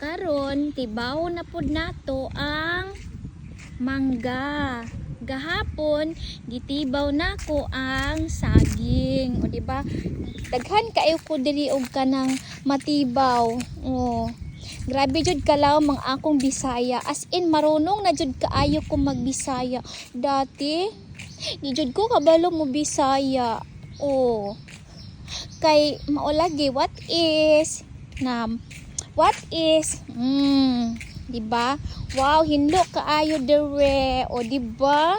karon tibaw na pod nato ang mangga. Gahapon gitibaw nako ang saging. O di ba? Daghan kayo ko diri og kanang matibaw. O. Grabe jud kalaw mang akong Bisaya. As in marunong na jud kaayo ko magbisaya. Dati di jud ko kabalo mo Bisaya. O. Kay maulagi what is na what is mm, di ba? Wow, hindo kaayo dere. O di ba?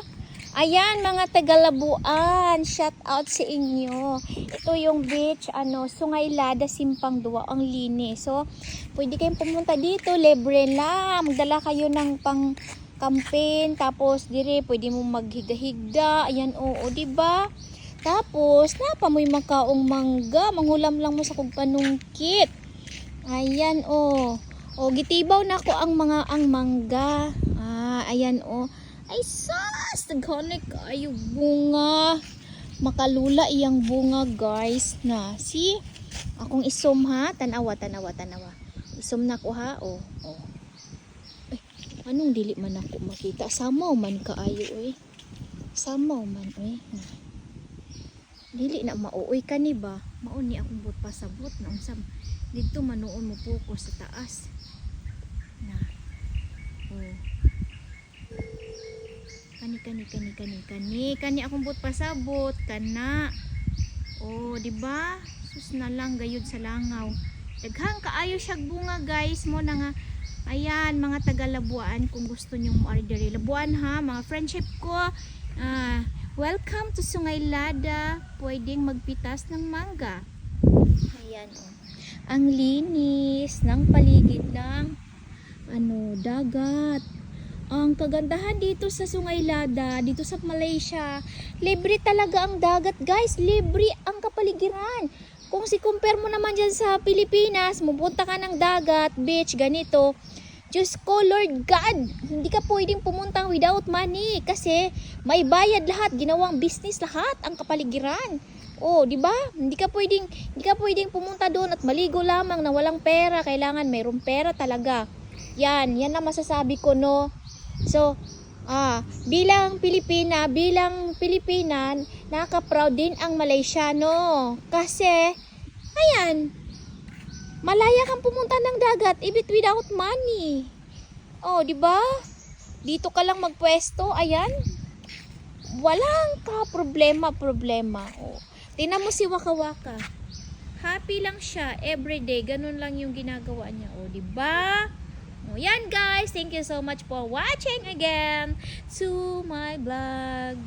Ayan mga Tagalabuan, shout out sa inyo. Ito yung beach, ano, Sungaylada, Simpang Dua, ang linis. So, pwede kayong pumunta dito, libre lang. Magdala kayo ng pang campaign, tapos dire pwede mo maghiga-higa. Ayan, oo, di ba? Tapos, napa mo'y makaong mangga, manghulam lang mo sa kog panungkit. Ayan, oh. O, gitibaw na ko ang mga ang mangga. Ah, ayan, oh. Ay, sus! Naghanik kayo bunga. Makalula iyang bunga, guys. Na, see? Akong isom, ha? Tanawa, tanawa, tanawa. Isom na ko, ha? Oh, oh. Ay, anong dili man ako makita? Samaw man kaayo, eh. Samaw man, eh. Dili na mauoy ka ni ba? Mauni akong but pasabot na unsam dito manuon mo focus sa taas. Na. Oh. Kani kani kani kani kani kani akong but pasabot kana. Oh, di ba? Sus na lang gayud sa langaw. Daghang kaayo siya bunga guys mo na nga Ayan, mga taga Labuan kung gusto niyo mo order Labuan ha, mga friendship ko. Welcome to Sungaylada. Pwedeng magpitas ng mangga. Ayan oh. Ang linis ng paligid ng ano, dagat. Ang kagandahan dito sa Sungaylada, dito sa Malaysia, libre talaga ang dagat, guys. Libre ang kapaligiran. Kung si compare mo naman dyan sa Pilipinas, mupunta ka ng dagat, beach, ganito. Diyos ko, Lord God, hindi ka pwedeng pumunta without money kasi may bayad lahat, ginawang business lahat ang kapaligiran. Oh, 'di ba? Hindi ka pwedeng hindi ka pwedeng pumunta doon at maligo lamang na walang pera, kailangan mayroong pera talaga. Yan, yan ang masasabi ko no. So, ah, bilang Pilipina, bilang Pilipina, nakaka-proud din ang Malaysiano. Kasi, ayan, malaya kang pumunta ng dagat, ibit without money. Oh, di ba? Dito ka lang magpwesto, ayan. Walang ka problema, problema. Oh. Tingnan mo si Waka Waka. Happy lang siya everyday. Ganun lang yung ginagawa niya. O, di ba? O, yan guys. Thank you so much for watching again to my vlog.